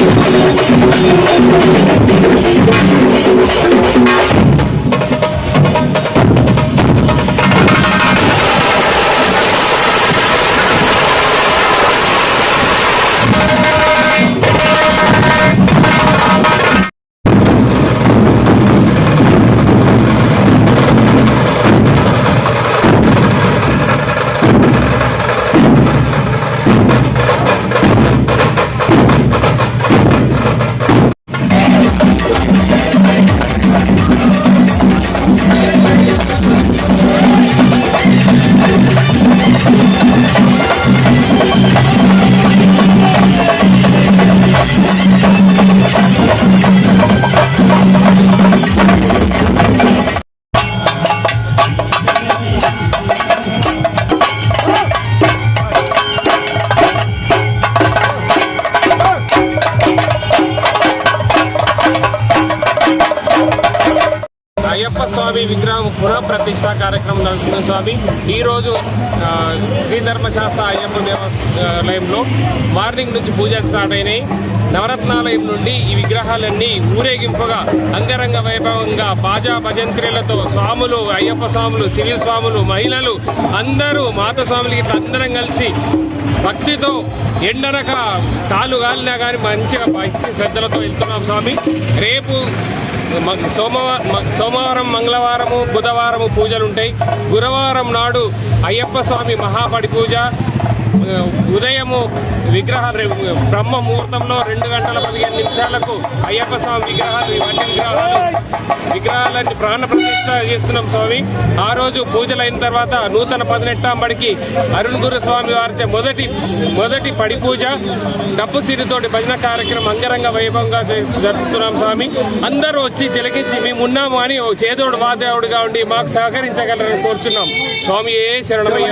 Música స్వామి విగ్రహం పునఃప్రతిష్ఠ కార్యక్రమం జరుగుతుంది స్వామి. ఈరోజు శ్రీధర్మశాస్త్ర శ్రీ ధర్మశాస్త్ర అయ్యప్ప దేవాలయంలో మార్నింగ్ నుంచి పూజలు స్టార్ట్ అయినాయి. నవరత్నాలయం నుండి ఈ విగ్రహాలన్నీ ఊరేగింపుగా అంగరంగ వైభవంగా బాజా భజంత్రీలతో స్వాములు అయ్యప్ప స్వాములు సివిల్ స్వాములు మహిళలు అందరూ మాత స్వాములకి అందరం కలిసి భక్తితో ఎండనక కాలు కాలినా కానీ మంచిగా భక్తి శ్రద్ధలతో వెళ్తున్నాం స్వామి. రేపు సోమవారం మ- సోమవారం మంగళవారము బుధవారము పూజలు ఉంటాయి గురువారం నాడు అయ్యప్ప స్వామి మహాపడి పూజ. ఉదయము విగ్రహ బ్రహ్మ ముహూర్తంలో రెండు గంటల పదిహేను నిమిషాలకు అయ్యప్ప స్వామి విగ్రహాలు ఇవన్నీ విగ్రహాలు. విగ్రహాలన్నీ ప్రాణ ప్రతిష్ఠ చేస్తున్నాం స్వామి. ఆ రోజు పూజలు అయిన తర్వాత నూతన పదినెట్టాంబడికి అరుణ్ గురు స్వామి వారిచే మొదటి మొదటి పడి పూజ డప్పు సిరితోటి భజన కార్యక్రమం అంగరంగ వైభవంగా జరుపుతున్నాం స్వామి. అందరూ వచ్చి తిలకించి మేము ఉన్నాము అని ఓ చేదోడు వాదేవుడుగా ఉండి మాకు సహకరించగలరని కోరుచున్నాం. స్వామి ఏ శరణమయ్య